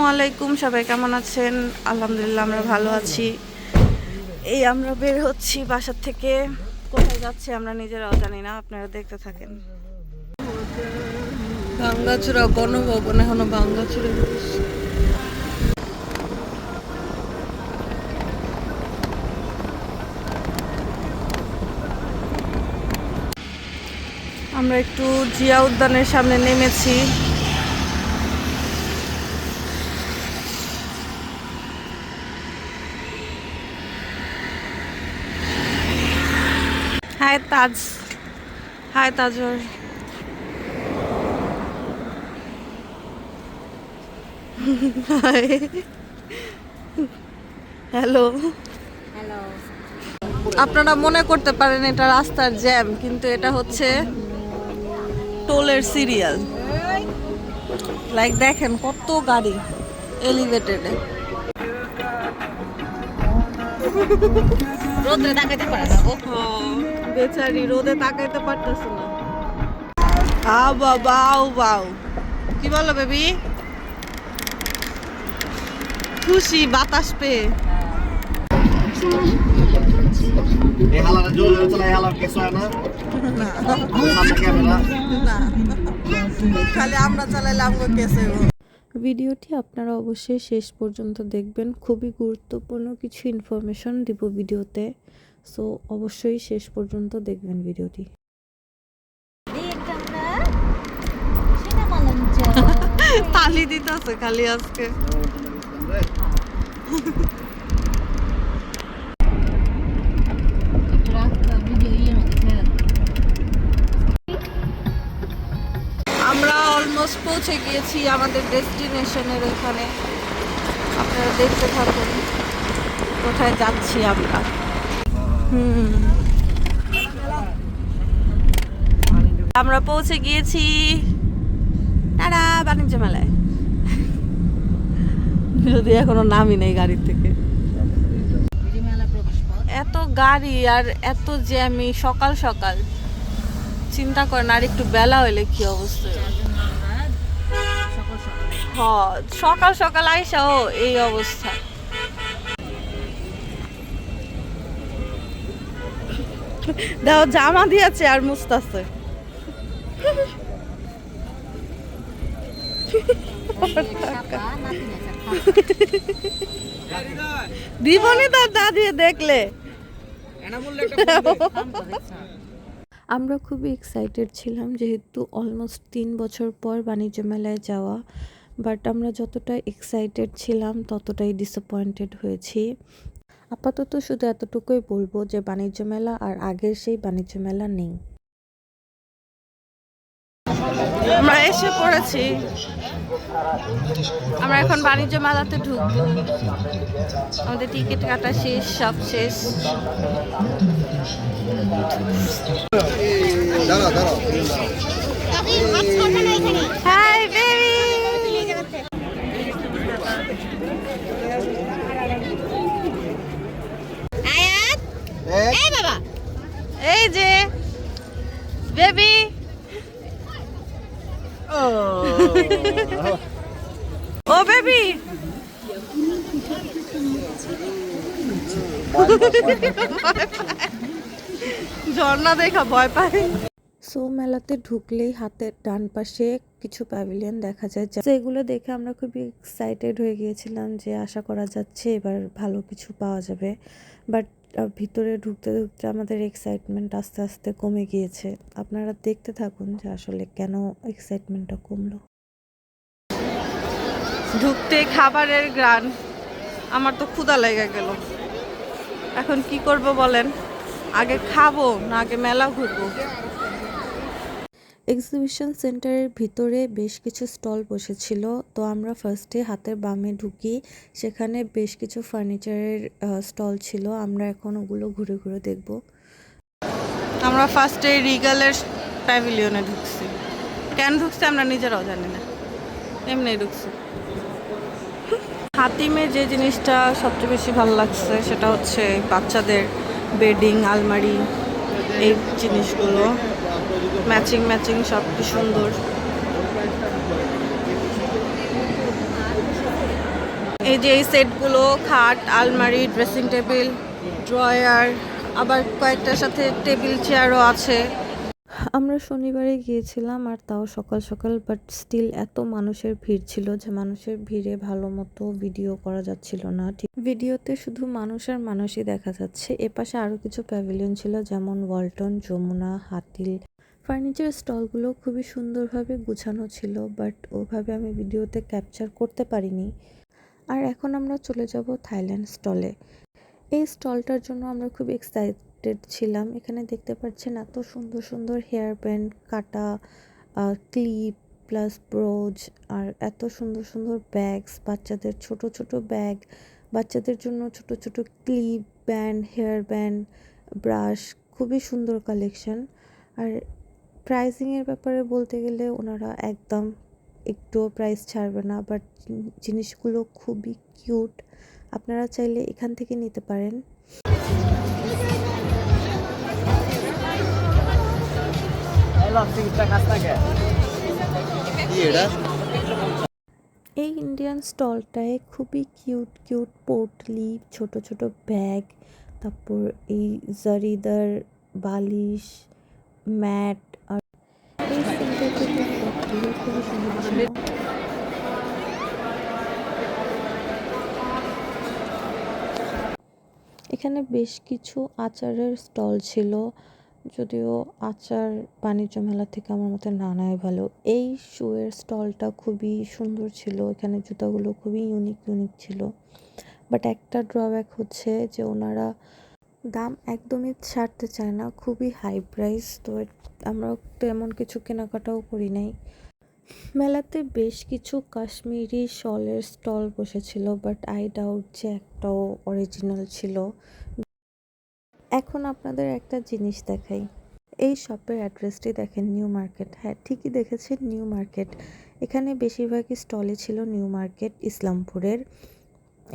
আসসালামু আলাইকুম সবাই কেমন আছেন? আলহামদুলিল্লাহ আমরা ভালো আছি। এই আমরা বের হচ্ছি বাসার থেকে। কোথায় যাচ্ছি আমরা নিজেরাও জানি না আপনারা দেখতে থাকেন। ভাঙ্গাচুরা গণভবন এখনও ভাঙ্গাচুরা আমরা একটু জিয়া উদ্যানের সামনে নেমেছি। হাই তাজ হাই তাজর হাই হ্যালো হ্যালো আপনারা মনে করতে পারেন এটা রাস্তার জ্যাম কিন্তু এটা হচ্ছে টোলের সিরিয়াল লাইক দেখেন কত গাড়ি এলিভেটেডে রোদ্রে তাকাইতে পারে না বেচারি, রোদে তাকাইতে পারতেছে না। কি বলো বেবি? খুশি, বাতাস পেয়ে। খালি আমরা চালাইলে আমগো কেসে ভিডিওটি আপনারা অবশ্যই শেষ পর্যন্ত দেখবেন। খুবই গুরুত্বপূর্ণ কিছু ইনফরমেশন দিব ভিডিওতে। সো অবশ্যই শেষ পর্যন্ত দেখবেন ভিডিওটি। তালি দিতেছে খালি আজকে। আমরা অলমোস্ট পৌঁছে গিয়েছি আমাদের ডেস্টিনেশনের ওখানে। আপনারা দেখতে থাকুন, কোথায় যাচ্ছি আমরা। আমরা পৌঁছে গিয়েছি। টাটা বাণিজ্য মেলায়। যদি এখনও নামি নেই গাড়ির থেকে। এত গাড়ি আর এত জ্যামি সকাল সকাল। চিন্তা করেন আর একটু বেলা হইলে কি অবস্থা? হ সকাল সকাল আইসা ও এই অবস্থা। দেখো জামা দিয়েছে আর মুস্তাছে আমরা খুবই এক্সাইটেড ছিলাম যেহেতু অলমোস্ট তিন বছর পর বাণিজ্য মেলায় যাওয়া বাট আমরা যতটা এক্সাইটেড ছিলাম ততটাই ডিসঅ্যাপয়েন্টেড হয়েছি। আপাতত শুধু এতটুকুই বলব যে বাণিজ্য মেলা আর আগের সেই বাণিজ্য মেলা নেই। আমরা এসে পড়েছি। আমরা এখন বাণিজ্য মেলাতে ঢুকবো। আমাদের টিকিট কাটা শেষ সব শেষ। দাঁড়া দাঁড়া এক এই যে, বেবি। ও। বেবি। ঝর্ণা দেখা, ভয় পায় সো মেলাতে ঢুকলেই হাতের ডান পাশে কিছু প্যাভিলিয়ন দেখা যায়। যেগুলো দেখে আমরা খুবই এক্সাইটেড হয়ে গিয়েছিলাম যে আশা করা যাচ্ছে এবার ভালো কিছু পাওয়া যাবে। বাট ভিতরে ঢুকতে ঢুকতে আমাদের এক্সাইটমেন্ট আস্তে আস্তে কমে গিয়েছে। আপনারা দেখতে থাকুন যে আসলে কেন এক্সাইটমেন্টটা কমলো। ঢুকতে খাবারের গ্রান আমার তো ক্ষুদা লেগে গেল। এখন কি করব বলেন? আগে খাব না আগে মেলা ঘুরবো। এক্সিবিশন সেন্টারের ভিতরে বেশ কিছু স্টল বসেছিল। তো আমরা ফার্স্টে হাতের বামে ঢুকি। সেখানে বেশ কিছু ফার্নিচারের স্টল ছিল। আমরা এখন ওগুলো ঘুরে ঘুরে দেখব। আমরা ফার্স্টে রিগালের প্যাভিলিয়নে ঢুকছি। কেন ঢুকছি আমরা নিজেরাও জানি না। এমনি ঢুকছি। হাতিমে যে জিনিসটা সবচেয়ে বেশি ভালো লাগছে সেটা হচ্ছে বাচ্চাদের বেডিং আলমারি, এই জিনিসগুলো। ম্যাচিং ম্যাচিং সব কি সুন্দর। এই যে এই সেটগুলো, খাট, আলমারি ড্রেসিং টেবিল ড্রয়ার আবার কয়েকটার সাথে টেবিল চেয়ারও আছে। আমরা শনিবারে গিয়েছিলাম আর তাও সকাল সকাল বাট স্টিল এত মানুষের ভিড় ছিল যে মানুষের ভিড়ে ভালো মতো ভিডিও করা যাচ্ছিল না। ঠিক ভিডিওতে শুধু মানুষ আর মানুষই দেখা যাচ্ছে। এপাশে আরও কিছু প্যাভিলিয়ন ছিল, যেমন ওয়ালটন যমুনা, হাতিল ফার্নিচার স্টলগুলো খুবই সুন্দরভাবে গুছানো ছিল, বাট ওভাবে আমি ভিডিওতে ক্যাপচার করতে পারিনি। আর এখন আমরা চলে যাব থাইল্যান্ড স্টলে। এই স্টলটার জন্য আমরা খুব এক্সাইটেড ছিলাম। এখানে দেখতে পাচ্ছেন এত সুন্দর সুন্দর হেয়ার ব্যান্ড কাটা ক্লিপ প্লাস ব্রোজ আর এত সুন্দর সুন্দর ব্যাগস বাচ্চাদের ছোট ছোট ব্যাগ বাচ্চাদের জন্য ছোট ছোট clip band hair band brush খুবই সুন্দর কালেকশন আর প্রাইসিংয়ের ব্যাপারে বলতে গেলে ওনারা একদম একটুও প্রাইস ছাড়বে না বাট জিনিসগুলো খুবই কিউট আপনারা চাইলে এখান থেকে নিতে পারেন। এই ইন্ডিয়ান স্টলটায় খুবই কিউট কিউট পোটলি ছোট ছোট ব্যাগ তারপর এই জারিদার বালিশ ম্যাট আর এই খুবই এখানে বেশ কিছু আচারের স্টল ছিল, যদিও আচার বাণিজ্য মেলা থেকে আমার মতে না নেয় ভালো। এই শুয়ের স্টলটা খুবই সুন্দর ছিল, এখানে জুতাগুলো খুবই ইউনিক ইউনিক ছিল। বাট একটা ড্রব্যাক হচ্ছে যে ওনারা দাম একদমই ছাড়তে চায় না, খুবই হাই প্রাইস তো আমরা তেমন কিছু কেনাকাটাও করি নাই। মেলাতে বেশ কিছু কাশ্মীরি শলের স্টল বসেছিল বাট আই ডাউট যে একটাও অরিজিনাল ছিল। এখন আপনাদের একটা জিনিস দেখাই। এই শপের অ্যাড্রেসটি দেখেন নিউ মার্কেট হ্যাঁ ঠিকই দেখেছেন নিউ মার্কেট এখানে বেশিরভাগই স্টলে ছিল নিউ মার্কেট ইসলামপুরের।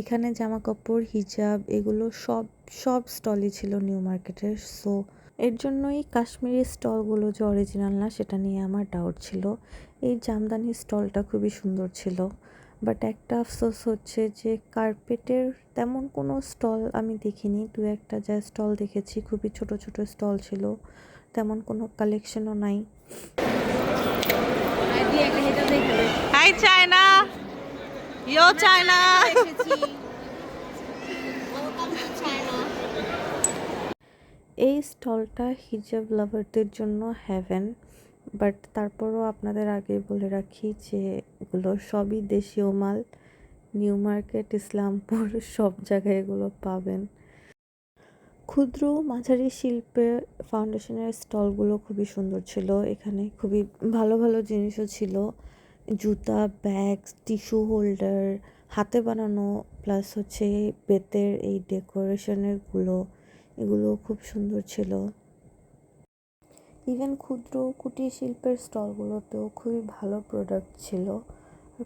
এখানে জামা কাপড় হিজাব এগুলো সব সব স্টলই ছিল নিউ মার্কেটের সো এর জন্যই কাশ্মীরি স্টলগুলো যে অরিজিনাল না, সেটা নিয়ে আমার ডাউট ছিল। এই জামদানি স্টলটা খুবই সুন্দর ছিল। বাট একটা আফসোস হচ্ছে যে কার্পেটের তেমন কোনো স্টল আমি দেখিনি। দু একটা যা স্টল দেখেছি, খুবই ছোট ছোট স্টল ছিল। তেমন কোনো কালেকশনও নাই। ইয়ো চায়না এই স্টলটা হিজাব লাভারদের জন্য হ্যাভেন, বাট তারপরও আপনাদের আগে বলে রাখি যে এগুলো সবই দেশীয় মাল। নিউ মার্কেট, ইসলামপুর, সব জায়গায় এগুলো পাবেন। ক্ষুদ্র মাঝারি শিল্পে ফাউন্ডেশনের স্টলগুলো খুবই সুন্দর ছিল। এখানে খুবই ভালো ভালো জিনিসও ছিল। জুতা ব্যাগ টিস্যু হোল্ডার হাতে বানানো প্লাস হচ্ছে বেতের এই ডেকোরেশনেরগুলো এগুলো খুব সুন্দর ছিল। ইভেন ক্ষুদ্র কুটির শিল্পের স্টলগুলোতেও খুবই ভালো প্রোডাক্ট ছিল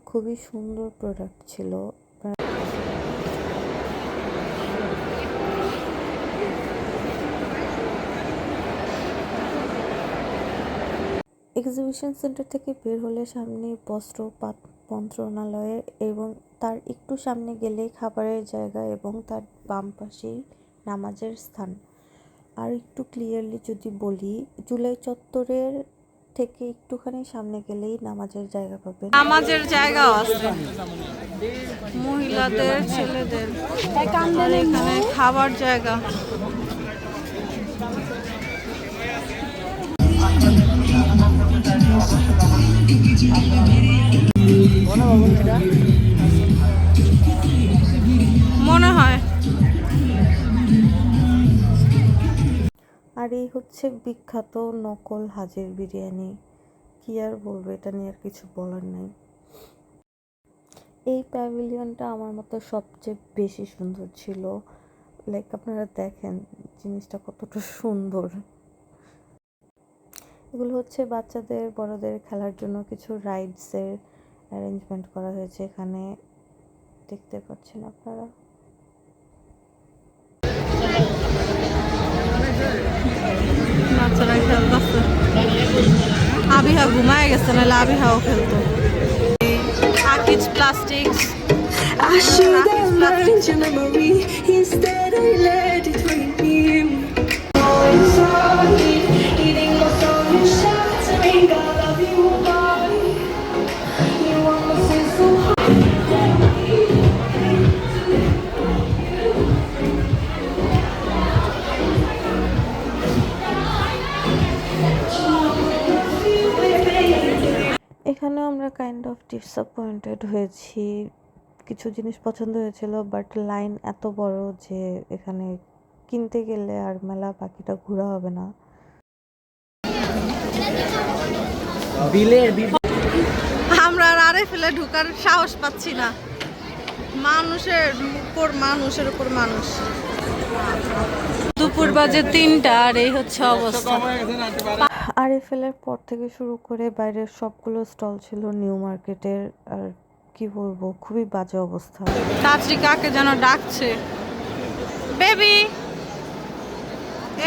খুবই সুন্দর প্রোডাক্ট ছিল। এক্সিবিশন সেন্টার থেকে বের হলে সামনে বস্ত্র মন্ত্রণালয়ের এবং তার একটু সামনে গেলে খাবারের জায়গা এবং তার বাম পাশেই নামাজের স্থান। আর একটু ক্লিয়ারলি যদি বলি, জুলাই চত্বরের থেকে একটুখানি সামনে গেলেই নামাজের জায়গা পাবেন। নামাজের জায়গা আছে। মহিলাদের, ছেলেদের, এখানে খাবার জায়গা। মনে হয়। আর এই হচ্ছে বিখ্যাত নকল হাজির বিরিয়ানি। কি আর বলব, এটা নিয়ে আর কিছু বলার নাই। এই প্যাভিলিয়নটা আমার মতো সবচেয়ে বেশি সুন্দর ছিল। লাইক আপনারা দেখেন জিনিসটা কতটা সুন্দর। এগুলো হচ্ছে বাচ্চাদের বড়দের খেলার জন্য কিছু রাইডসের অ্যারেঞ্জমেন্ট করা হয়েছে এখানে। দেখতে পাচ্ছেন আপনারা। বাচ্চারা খেলতেছে। আবিহা ঘুমায় গেছে নাহলে আবিহাও খেলতো। Akij plastics I should disappointed হয়েছি। কিছু জিনিস পছন্দ হয়েছিল বাট লাইন এত বড় যে এখানে কিনতে গেলে আর মেলা বাকিটা ঘোরা হবে না। আমরা আর আরে ফেলে ঢুকার সাহস পাচ্ছি না। মানুষের উপর মানুষের উপর মানুষ। দুপুর বাজে তিনটা আর এই হচ্ছে অবস্থা। আর এফএলের পর থেকে শুরু করে বাইরের সবগুলো স্টল ছিল নিউ মার্কেটের, আর কি বলব, খুবই বাজে অবস্থা। কাচরি কাকে যেন ডাকছে? বেবি!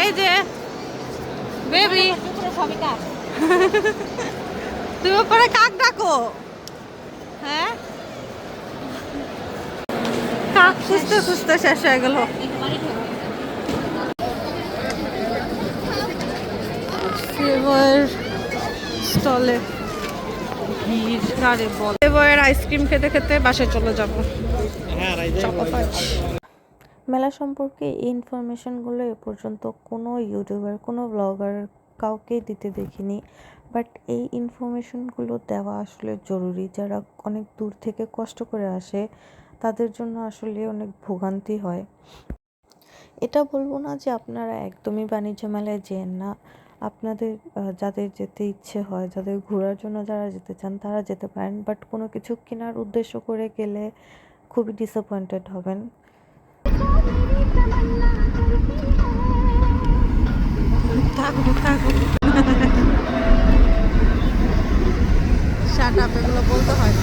এই যে, বেবি! তুমি পরে কাক ডাকো? হ্যাঁ? কাক খুঁজতে খুঁজতে শেষ হয়ে গেল। ফ্লেভার স্টলে ভিড় কারে বল। ফ্লেভারের আইসক্রিম খেতে খেতে বাসায় চলে যাব। মেলা সম্পর্কে এই ইনফরমেশনগুলো এ পর্যন্ত কোনো ইউটিউবার কোনো ব্লগার কাউকেই দিতে দেখিনি। বাট এই ইনফরমেশনগুলো দেওয়া আসলে জরুরি। যারা অনেক দূর থেকে কষ্ট করে আসে তাদের জন্য আসলে অনেক ভোগান্তি হয়। এটা বলব না যে আপনারা একদমই বাণিজ্য মেলায় যেন না। আপনাদের যাদের যেতে ইচ্ছে হয়, যাদের ঘোরার জন্য যারা যেতে চান তারা যেতে পারেন। বাট কোনো কিছু কেনার উদ্দেশ্য করে গেলে খুবই ডিসঅ্যাপয়েন্টেড হবেন। এগুলো বলতে হয়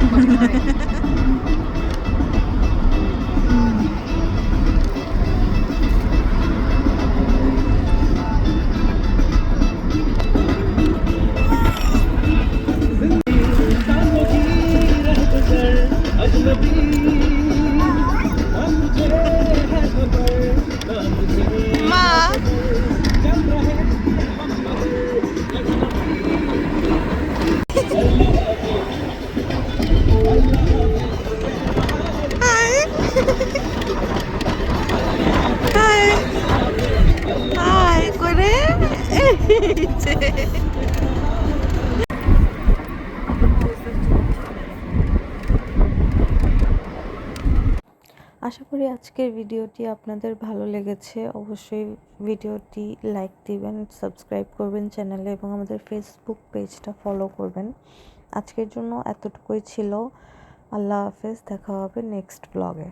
かもしれ আশা করি আজকের ভিডিওটি আপনাদের ভালো লেগেছে। অবশ্যই ভিডিওটি লাইক দিবেন সাবস্ক্রাইব করবেন চ্যানেলে এবং আমাদের ফেসবুক পেজটা ফলো করবেন। আজকের জন্য এতটুকুই ছিল। আল্লাহ হাফেজ, দেখা হবে নেক্সট ব্লগে